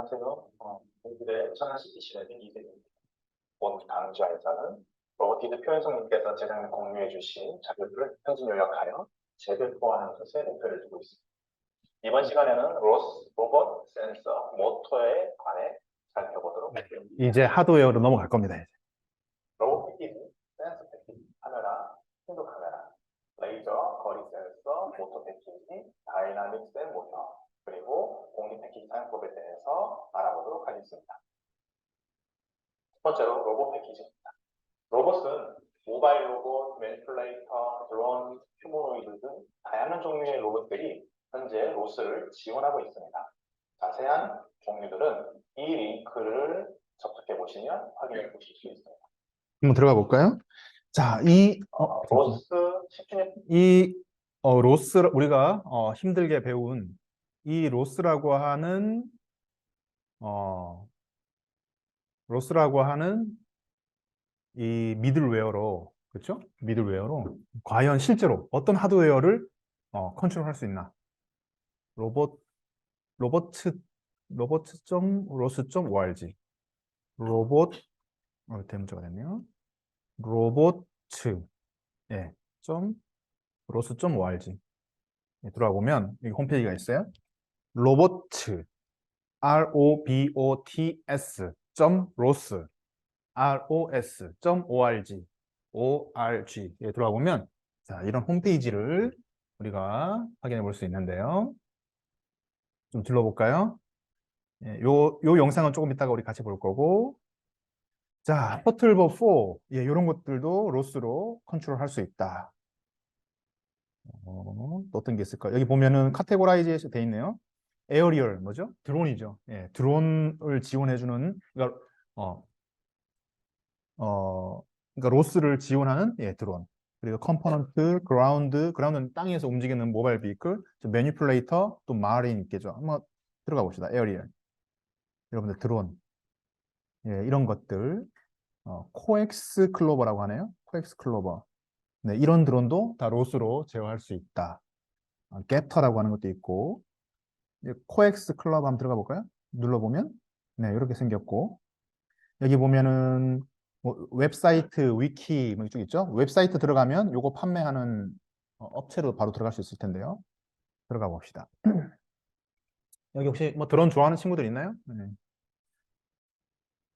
안녕하세요. 어, 오늘의 천안시티시라는 이세입니다. 오늘 다음 주에서는 로보티드 표현성님께서 재작년에 공유해 주신 자료들을 현진 요약하여 재배포하는 것에 목표를 두고 있습니다. 이번 시간에는 로스, 로봇, 센서, 모터에 관해 살펴보도록 네. 하겠습니다. 이제 하드웨어로 넘어갈 겁니다. 이제. 로봇 패키지, 센서 패키지, 카메라, 신도 카메라, 레이저, 거리 센서, 모터 패키지, 다이나믹 센 모터, 그리고 공리 패키지 사용법에 대해서 하겠습니다. 첫 번째로 로봇 패키지입니다. 로봇은 모바일 로봇, 매니플레이터, 드론, 휴머노이드 등 다양한 종류의 로봇들이 현재 로스를 지원하고 있습니다. 자세한 종류들은 이 링크를 접속해 보시면 확인해 보실 수 있습니다. 한번 들어가 볼까요? 자, 이, 어, 로스 10주년 이 어, 로스 우리가 어, 힘들게 배운 이 로스라고 하는 어, 로스라고 하는 이 미들웨어로 그렇죠? 미들웨어로 과연 실제로 어떤 하드웨어를 어, 컨트롤할 수 있나? 로봇 로버트 로버트.로스.org 로봇 어, 대문자가 됐네요. 로보트 예, 점 로스.org 예, 들어가 보면 여기 홈페이지가 있어요. 로보트 R O B O T S 점 로스 R O S 점 org org 예, 들어가 보면 자 이런 홈페이지를 우리가 확인해 볼 수 있는데요. 좀 둘러볼까요? 예, 요, 요 영상은 조금 이따가 우리 같이 볼 거고 자, 퍼틀버 4 예, 이런 것들도 로스로 컨트롤 할 수 있다. 어, 또 어떤 게 있을까? 여기 보면은 카테고라이즈에서 돼 있네요. 에어리얼 뭐죠? 드론이죠. 예, 드론을 지원해주는 그러니까 어, 어, 그러니까 로스를 지원하는 예, 드론. 그리고 컴포넌트, 그라운드, 그라운드는 땅에서 움직이는 모바일 비클, 매니플레이터, 또 마린 있겠죠. 한번 들어가 봅시다. 에어리얼. 여러분들 드론. 예, 이런 것들. 어, 코엑스 클로버라고 하네요. 코엑스 클로버. 네, 이런 드론도 다 로스로 제어할 수 있다. 어, 겟터라고 하는 것도 있고. 코엑스 클로버 한번 들어가 볼까요? 눌러보면 네, 이렇게 생겼고. 여기 보면은 뭐 웹사이트, 위키 뭐 이쪽 있죠? 웹사이트 들어가면 요거 판매하는 어, 업체로 바로 들어갈 수 있을 텐데요. 들어가 봅시다. 여기 혹시 뭐 드론 좋아하는 친구들 있나요? 네.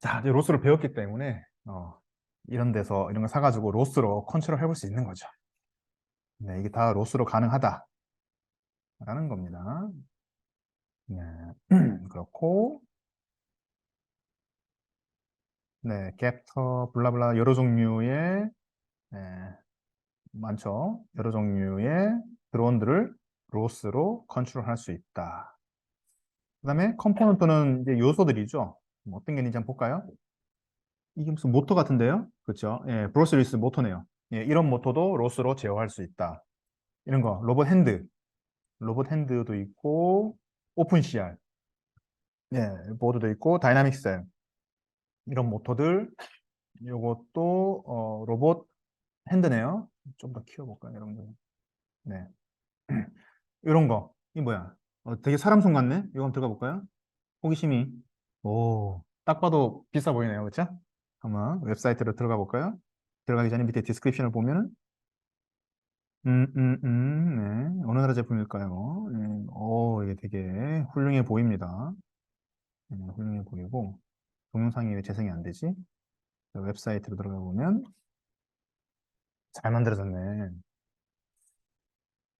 자, 이제 로스를 배웠기 때문에 어, 이런 데서 이런 거 사가지고 로스로 컨트롤 해볼 수 있는 거죠. 네, 이게 다 로스로 가능하다. 라는 겁니다. 네, 그렇고 네, 갭터, 블라블라 여러 종류의 네, 많죠. 여러 종류의 드론들을 로스로 컨트롤할 수 있다. 그 다음에 컴포넌트는 이제 요소들이죠. 뭐 어떤 게 있는지 한번 볼까요? 이게 무슨 모터 같은데요? 그렇죠? 예, 브로스리스 모터네요. 예, 이런 모터도 로스로 제어할 수 있다. 이런 거 로봇 핸드, 로봇 핸드도 있고 오픈 CR, 예, 보드도 있고 다이나믹 셀 이런 모터들 요것도 어, 로봇 핸드네요. 좀 더 키워볼까요, 여러분들? 네, 이런 거, 이 뭐야? 어, 되게 사람 손 같네. 이거 한번 들어가 볼까요? 호기심이 오, 딱 봐도 비싸 보이네요. 그렇죠? 한번 웹사이트로 들어가 볼까요? 들어가기 전에 밑에 디스크립션을 보면은 음, 음, 음, 네. 어느 나라 제품일까요? 네. 오, 이게 되게 훌륭해 보입니다. 네, 훌륭해 보이고 동영상이 왜 재생이 안 되지? 웹사이트로 들어가 보면 잘 만들어졌네.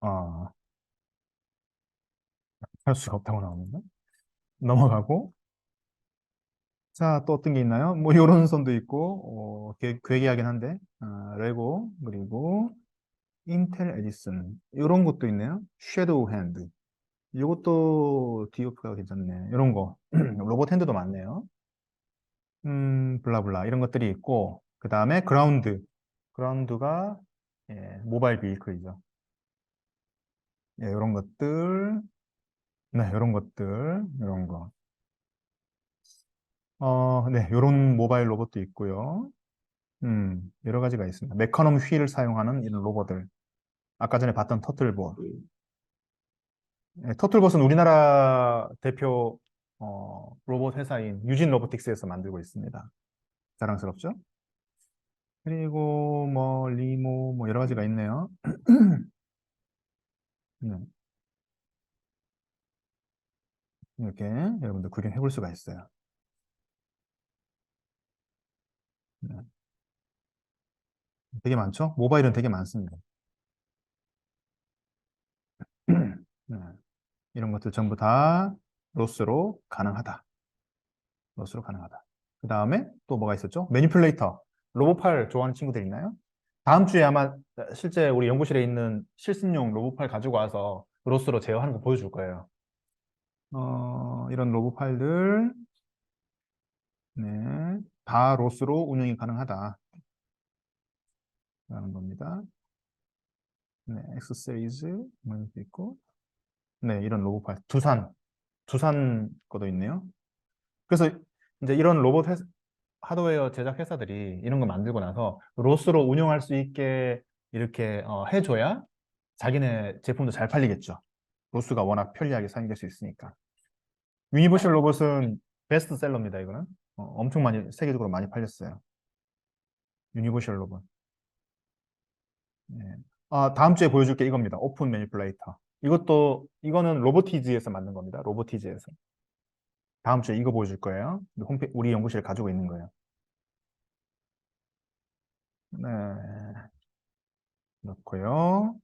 아, 할 수가 없다고 나오는데 넘어가고 자, 또 어떤 게 있나요? 뭐, 요런 선도 있고, 어, 괴, 괴기하긴 한데, 아, 레고, 그리고, 인텔 에디슨, 요런 것도 있네요. 섀도우 핸드. 요것도 디오프가 괜찮네. 요런 거. 로봇 핸드도 많네요. 음, 블라블라. 이런 것들이 있고, 그 다음에 그라운드. 그라운드가, 예, 모바일 비클이죠. 예, 요런 것들. 네, 요런 것들. 요런 거. 어, 네, 요런 모바일 로봇도 있고요. 음, 여러 가지가 있습니다. 메커넘 휠을 사용하는 이런 로봇들. 아까 전에 봤던 터틀봇. 네, 터틀봇은 우리나라 대표 어, 로봇 회사인 유진 로보틱스에서 만들고 있습니다. 자랑스럽죠? 그리고 뭐 리모 뭐 여러 가지가 있네요. 네. 이렇게 여러분들 구경해 볼 수가 있어요. 네. 되게 많죠? 모바일은 되게 많습니다. 네. 이런 것들 전부 다 로스로 가능하다. 로스로 가능하다. 그 다음에 또 뭐가 있었죠? 매니플레이터. 로봇팔 좋아하는 친구들 있나요? 다음 주에 아마 실제 우리 연구실에 있는 실습용 로봇팔 가지고 와서 로스로 제어하는 거 보여줄 거예요. 어, 이런 로봇팔들, 네, 다 로스로 운영이 가능하다. 라는 겁니다. 네, 뭐 이렇게 있고, 네, 이런 로봇팔. 두산, 두산 거도 있네요. 그래서 이제 이런 로봇 회사, 하드웨어 제작 회사들이 이런 거 만들고 나서 로스로 운영할 수 있게 이렇게 어, 해줘야 자기네 제품도 잘 팔리겠죠. 로스가 워낙 편리하게 사용될 수 있으니까. 유니버셜 로봇은 베스트셀러입니다. 이거는 어, 엄청 많이 세계적으로 많이 팔렸어요. 유니버셜 로봇. 네. 아, 다음 주에 보여줄 게 이겁니다. 오픈 매니플레이터. 이것도 이거는 로보티즈에서 만든 겁니다. 로보티즈에서. 다음 주에 이거 보여줄 거예요. 홈페 우리 연구실에 가지고 있는 거예요. 네. 넣고요.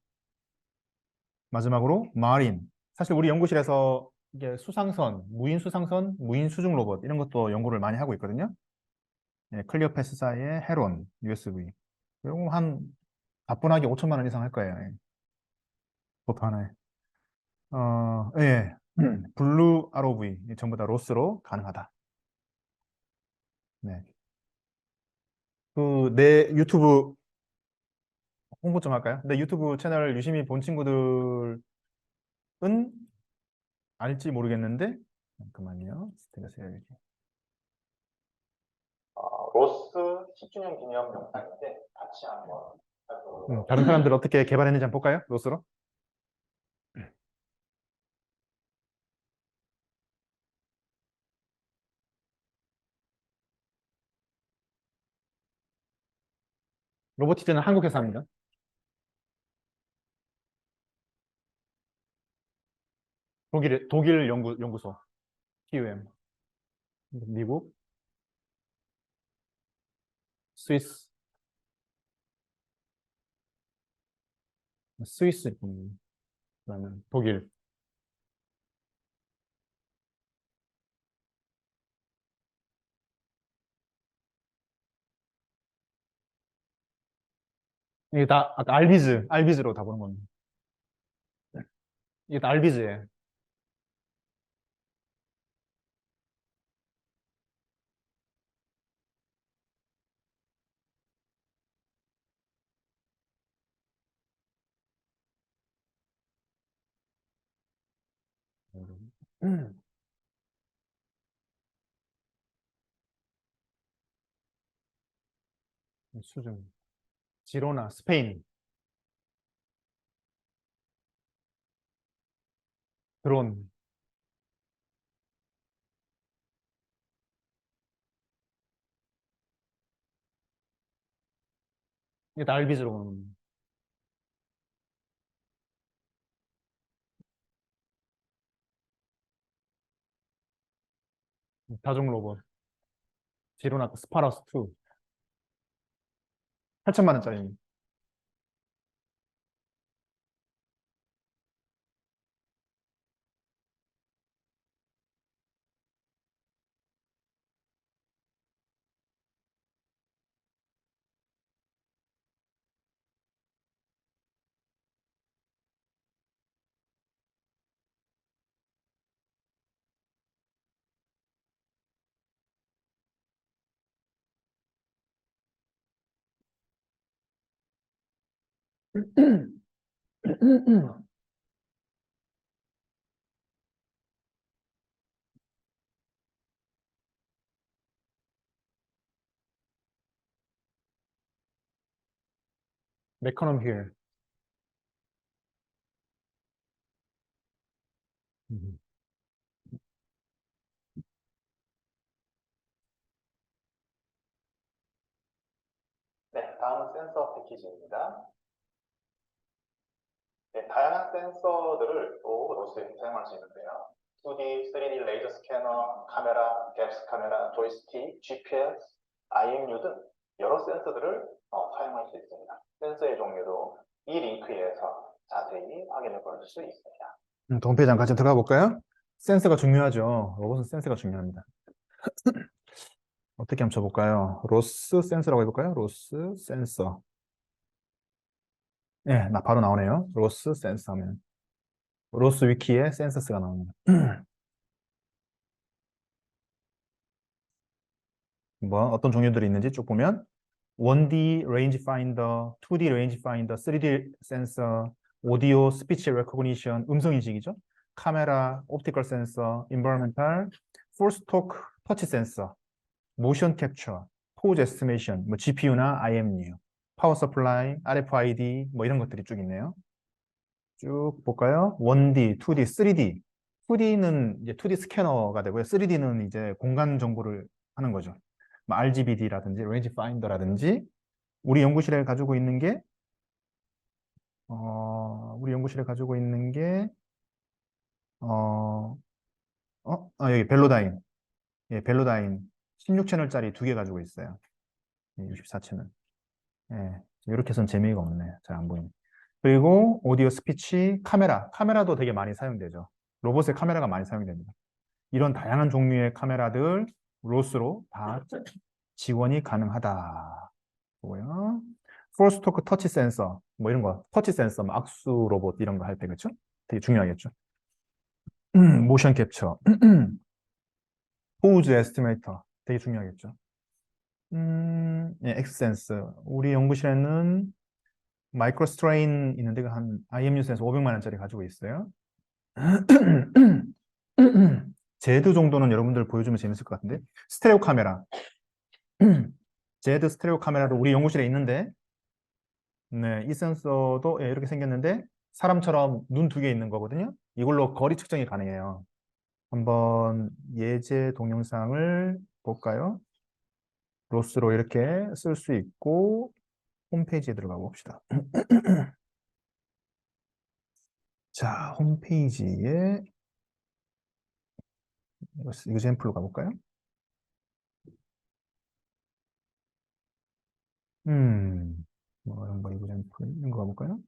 마지막으로 마린. 사실 우리 연구실에서 이게 수상선, 무인 수상선, 무인 수중 로봇 이런 것도 연구를 많이 하고 있거든요. 네, 클리어 패스사의 헤론 USB. 이거 한 가뿐하게 5천만 원 이상 할 거예요. 예. 보트 하나에. 어, 예. 블루 ROV 전부 다 로스로 가능하다. 네. 그 내 유튜브 홍보 좀 할까요? 내 유튜브 채널 유심히 본 친구들은 알지 모르겠는데 잠깐만요. 스테이터스 여기. 어, 로스 10주년 기념 영상인데 같이 한번 음, 다른 사람들 어떻게 개발했는지 한번 볼까요? 로스로? 로보티즈는 한국 회사입니다. 독일 독일 연구 연구소 TUM 미국 스위스 스위스 음, 그다음에 독일 이게 다 아까 알비즈 알비즈로 다 보는 겁니다. 이게 다 알비즈예요. 수중 지로나 스페인. 드론. 이게 다 알비즈로 다. 다중 로봇 지로나 스파러스 2 8천만 원짜리 메커넘 here. Mm-hmm. 네, 다음 센서 패키지입니다. 센서들을 또 로스에 사용할 수 있는데요. 2D, 3D 레이저 스캐너, 카메라, 갭스 카메라, 조이스틱, GPS, IMU 등 여러 센서들을 어, 사용할 수 있습니다. 센서의 종류도 이 링크에서 자세히 확인해 볼 수 있습니다. 음, 또 홈페이지 잠깐 좀 들어가 볼까요? 센서가 중요하죠. 로봇은 센서가 중요합니다. 어떻게 한번 쳐볼까요? 로스 센서라고 해볼까요? 로스 센서. 예, 나 바로 나오네요. 로스 센서 하면. 로스 위키에 센서스가 나옵니다. 뭐 어떤 종류들이 있는지 쭉 보면 1D range finder, 2D range finder, 3D 센서, 오디오, 스피치 레코그니션, 음성 인식이죠. 카메라, 옵티컬 센서, environmental, force talk, 터치 센서, 모션 캡처, 포즈 에스티메이션, 뭐 GPU나 IMU, 파워 서플라이, RFID 뭐 이런 것들이 쭉 있네요. 쭉 볼까요? 1D, 2D, 3D. 2D는 이제 2D 스캐너가 되고요. 3D는 이제 공간 정보를 하는 거죠. 뭐 RGBD라든지 레인지 파인더라든지 우리 연구실에 가지고 있는 게 어, 우리 연구실에 가지고 있는 게 어, 어, 아, 여기 벨로다인. 예, 벨로다인 16채널짜리 두 개 가지고 있어요. 64채널. 예, 이렇게 해서는 재미가 없네. 잘 안 보이네. 그리고 오디오 스피치, 카메라. 카메라도 되게 많이 사용되죠. 로봇의 카메라가 많이 사용됩니다. 이런 다양한 종류의 카메라들 로스로 다 지원이 가능하다. 고요 포스 토크 터치 센서 뭐 이런 거 터치 센서 뭐 악수 로봇 이런 거 할 때 그렇죠? 되게 중요하겠죠. 모션 캡처 포즈 에스티메이터 되게 중요하겠죠. 음, 예, 엑스 센스 우리 연구실에는 마이크로 스트레인 있는데 한 IMU 센서 500만 원짜리 가지고 있어요. 제드 정도는 여러분들 보여주면 재밌을 것 같은데 스테레오 카메라 제드 스테레오 카메라도 우리 연구실에 있는데 네, 이 센서도 예, 이렇게 생겼는데 사람처럼 눈 두 개 있는 거거든요. 이걸로 거리 측정이 가능해요. 한번 예제 동영상을 볼까요? 로스로 이렇게 쓸 수 있고 홈페이지에 들어가 봅시다. 자, 홈페이지에 이그젠플로 가볼까요? 음, 뭐 이런 거 이그젠플 이런 거 가볼까요?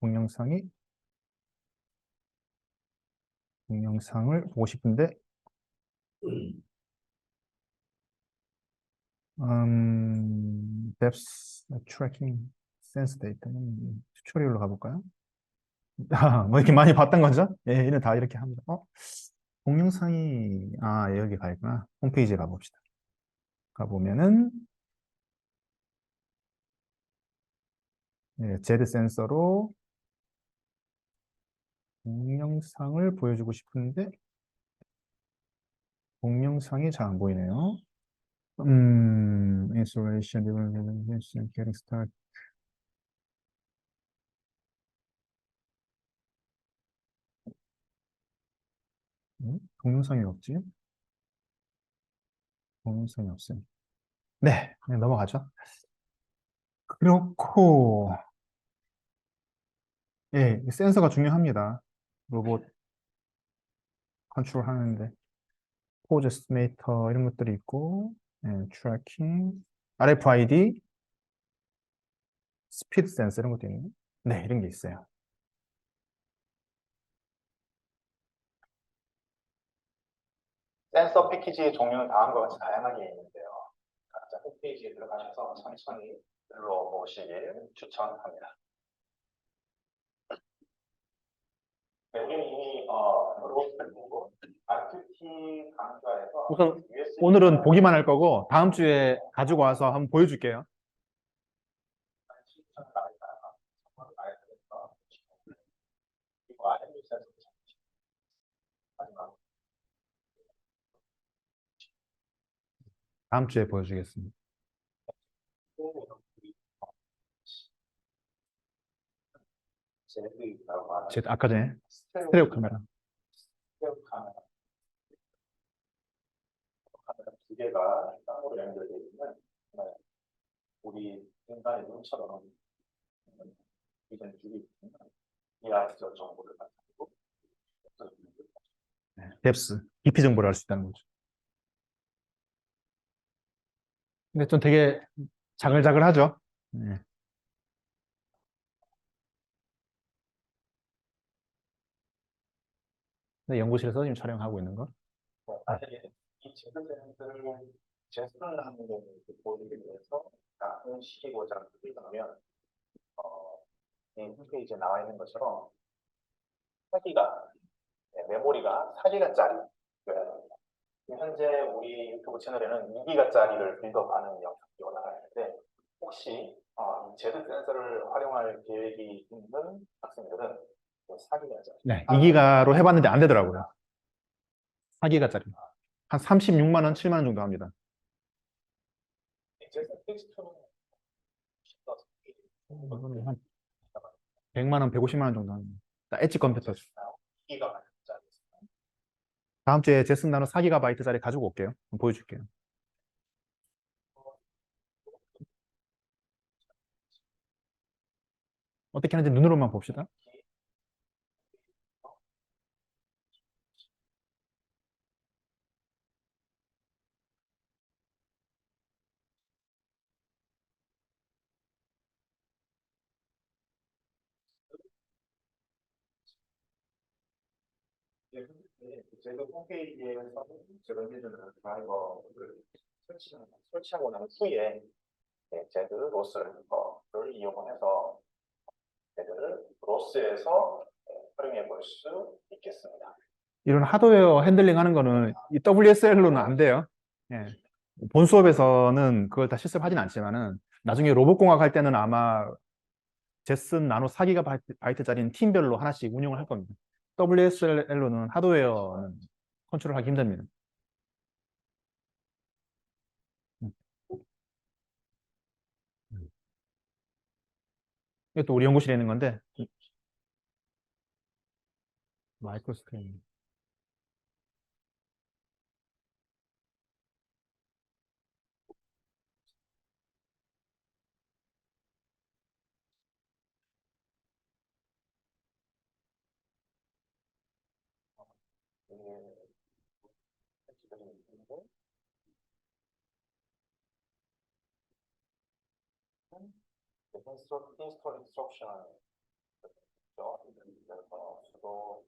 동영상이 동영상을 보고 싶은데 음, depth tracking sense data는 튜토리얼로 가볼까요? 아, 뭐 이렇게 많이 봤던 거죠? 예, 얘는 다 이렇게 합니다. 어? 동영상이 아 여기 가 있구나. 홈페이지에 가봅시다. 가보면은 예, 제드 센서로 동영상을 보여주고 싶은데 동영상이 잘 안 보이네요. 음, installation, development, getting started. 음? 동영상이 없지? 동영상이 없어요. 네, 그냥 넘어가죠. 그렇고, 예, 이 센서가 중요합니다. 로봇 컨트롤 하는데, 포즈 에스티메이터 이런 것들이 있고, 예, 트래킹, RFID, 스피드 센서 이런 것도 있네. 네, 이런 게 있어요. 센서 패키지 종류는 다음과 같이 다양하게 있는데요. 각자 홈페이지에 들어가셔서 천천히 눌러보시길 추천합니다. 네, 우리는 이미 어, 로스를 보고 우선 오늘은 보기만 할 거고, 다음 주에 가지고 와서 한번 보여줄게요. 마지막 다음 주에 보여주겠습니다. 제 아까 전에 스테레오 카메라. 스테레오 카메라 개가 쌍으로 연결되어 있는 네. 우리 인간의 눈처럼 이전 줄이 이 아이스 정보를 가지고 뎁스, 깊이 정보를 알 수 있다는 거죠. 근데 좀 되게 자글자글하죠. 네. 네, 연구실에서 지금 촬영하고 있는 거. 사 실이 제스센스를 제스를 하는 걸 보여주기 위해서 다음 시기고자 그리면 어, 이 홈페이지에 나와 있는 것처럼 4기가 네, 메모리가 4기가짜리 현재 우리 유튜브 채널에는 2기가짜리를 빌드업하는 영상이 올라가 있는데 혹시 어, 이 제드 센서를 활용할 계획이 있는 학생들은 4기가짜리 네, 2기가로 해봤는데 안 되더라고요. 4기가짜리. 한 36만 원, 7만 원 정도 합니다. 한 100만 원, 150만 원 정도 합니다. 엣지 컴퓨터. 2기가짜리 다음 주에 제슨 나노 4기가바이트짜리 가지고 올게요. 보여줄게요. 어떻게 하는지 눈으로만 봅시다. 네, 제가 홈페이지에서 제가 해주는 드라이버를 설치하고, 난 후에 네, 제드 로스를 이용해서 제드를 로스에서 네, 활용해 볼 수 있겠습니다. 이런 하드웨어 핸들링 하는 거는 이 WSL로는 안 돼요. 예. 본 수업에서는 그걸 다 실습하진 않지만은 나중에 로봇공학 할 때는 아마 제슨 나노 4기가 바이트짜리는 팀별로 하나씩 운영을 할 겁니다. WSL로는 하드웨어는 컨트롤하기 힘듭니다. 이것도 우리 연구실에 있는 건데 마이크로 스크린 이게 설치들이 있는데 인스톨 인스톨 인스트럭션 그래서 수도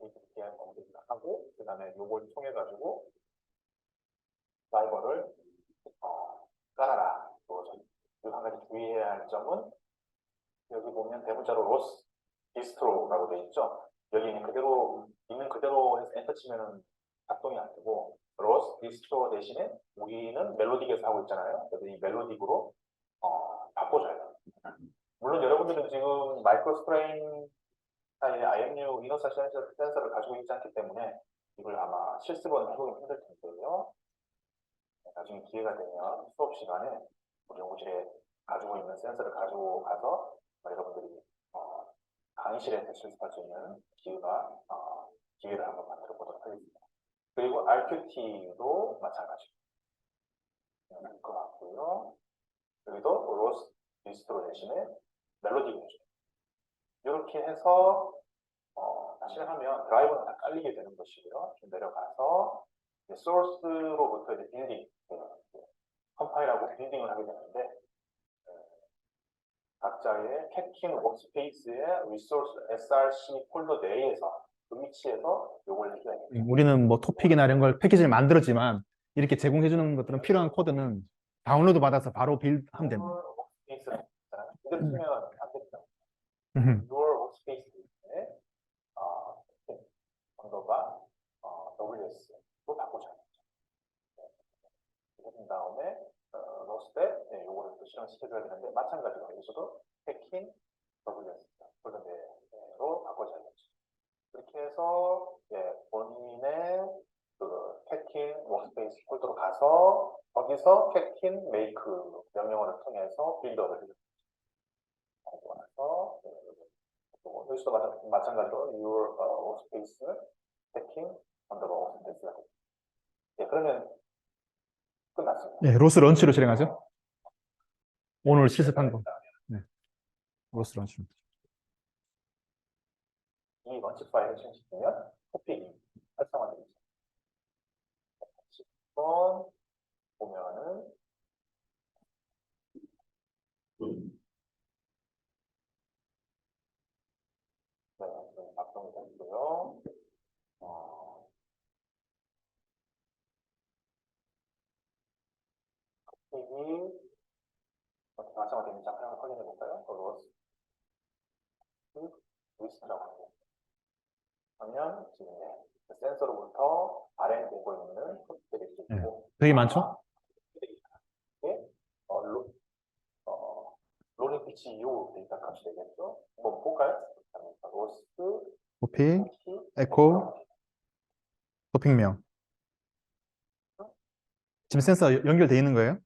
이렇게 언급을 하고 그 다음에 요걸 통해 가지고 드라이버를 어, 깔아라. 또한 가지 주의해야 할 점은 여기 보면 대문자로 로스 디스트로라고 되어 있죠. 여기 있는 그대로 있는 그대로 해서 엔터 치면은 작동이 안 되고 로스 디스트로 대신에 우리는 멜로딕에서 하고 있잖아요. 그래서 이 멜로딕으로 어, 바꿔줘야 돼요. 물론 여러분들은 지금 마이크로 스프레인 사이에 IMU 이너사 센서, 센서 를 가지고 있지 않기 때문에 이걸 아마 실습은 해보기 힘들 텐데요. 나중에 기회가 되면 수업 시간에 우리 연구실에 가지고 있는 센서를 가지고 가서 여러분들이 어, 강의실에서 실습할 수 있는 기회가 어, 기회를 한번 만들어 보도록 하겠습니다. 그리고 RQT도 마찬가지고 것 같고요. 여기도 로스 디스트로 대신에 멜로디를 해줘요. 이렇게 해서 어, 다시 하면 드라이버는 다 깔리게 되는 것이고요. 좀 내려가서 이제 소스로부터 이제 빌딩, 컴파일하고 빌딩을 하게 되는데 어, 각자의 캐킹 워크스페이스의 리소스 src 폴더 내에서 그 위치에서 요걸 해줘야 돼요. 우리는 뭐 토픽이나 이런 걸 패키지를 만들었지만 이렇게 제공해 주는 것들은 필요한 코드는 다운로드 받아서 바로 빌드하면 됩니다. 쓰면 안 됩니다. 음. your workspace에 어, 언더바 어, WS로 바꾸자. 네. 그런 다음에 어, 로스 때 네, 요거를 또 실행시켜줘야 되는데 마찬가지로 여기서도 패킹 WS 폴더로 바꿔줘야겠죠. 이렇게 해서 예, 본인의 그 패킹 워크스페이스 폴더로 가서 거기서 패킹 메이크 명령어를 통해서 빌더를 해줍니다. 하고 나서 네, 또 여기서도 마찬- 마찬가지로 your uh, workspace는 packing on the workspace라고. 네, 그러면 끝났습니다. 네, 로스 런치로 실행하죠. 오늘 실습한 거. 로스 런치. 이 런치 파일을 실행시키면 토픽이 활성화되죠. 10번 보면은 네, 좀 작성이 됐고요. 어, 토픽 이 어떻게 활성화되는지 한번 확인해 볼까요? 그 로스 리스트라고 합니다. 그러면 지금 네, 그 센서로부터 RN 보고 있는 토픽들이 있고 되게 많죠? 네, 어, 로, 어, 로링 피치 요 데이터 값이 되겠죠? 한번 볼까요? 로스, 토픽, 에코, 토픽명. 지금 센서 여- 연결돼 있는 거예요?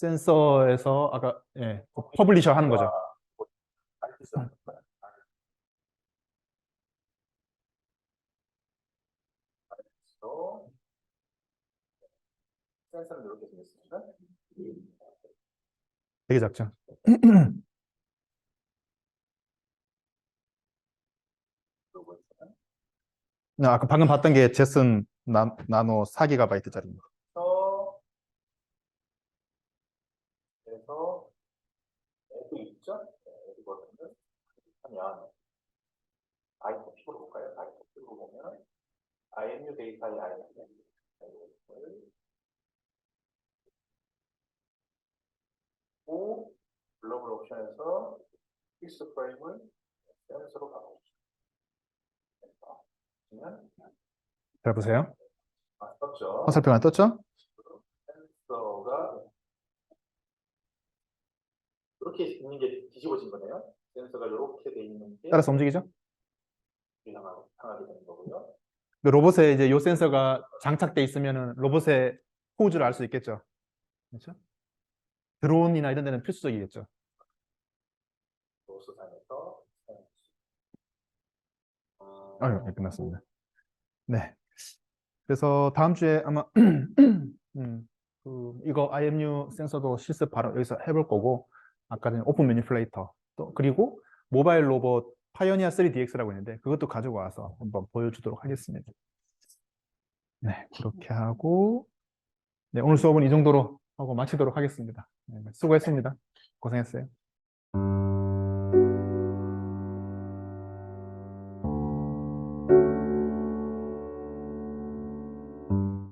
센서에서 아까 예, 퍼블리셔 하는 거죠. 되게 작죠. 아까 방금 봤던 게 제슨 나, 나노 4GB짜리입니다. 그래서 그래서 앱이 있죠? 네, 앱이 버튼을 하면 아이토픽으로 볼까요? 아이토픽으로 보면 IMU 데이터의 IMU 오 글로벌 옵션에서 필수 프레임을 센서로 바꿔주죠. 잘 보세요. 아, 떴죠? 화살표가 떴죠? 센서가 이렇게 있는 게 뒤집어진 거네요. 센서가 이렇게 돼 있는 게 따라서 움직이죠? 이상하게 상하게 되는 거고요. 그 로봇에 이제 요 센서가 장착돼 있으면은 로봇의 포즈를 알 수 있겠죠. 그렇죠? 드론이나 이런 데는 필수적이겠죠. 로스상에서 아유, 네, 끝났습니다. 네. 그래서 다음 주에 아마 음, 그 이거 IMU 센서도 실습 바로 여기서 해볼 거고 아까 전 오픈 매니플레이터 또 그리고 모바일 로봇 파이어니아 3DX라고 있는데 그것도 가지고 와서 한번 보여주도록 하겠습니다. 네, 그렇게 하고 네, 오늘 수업은 이 정도로 하고 마치도록 하겠습니다. 네, 수고했습니다. 고생했어요.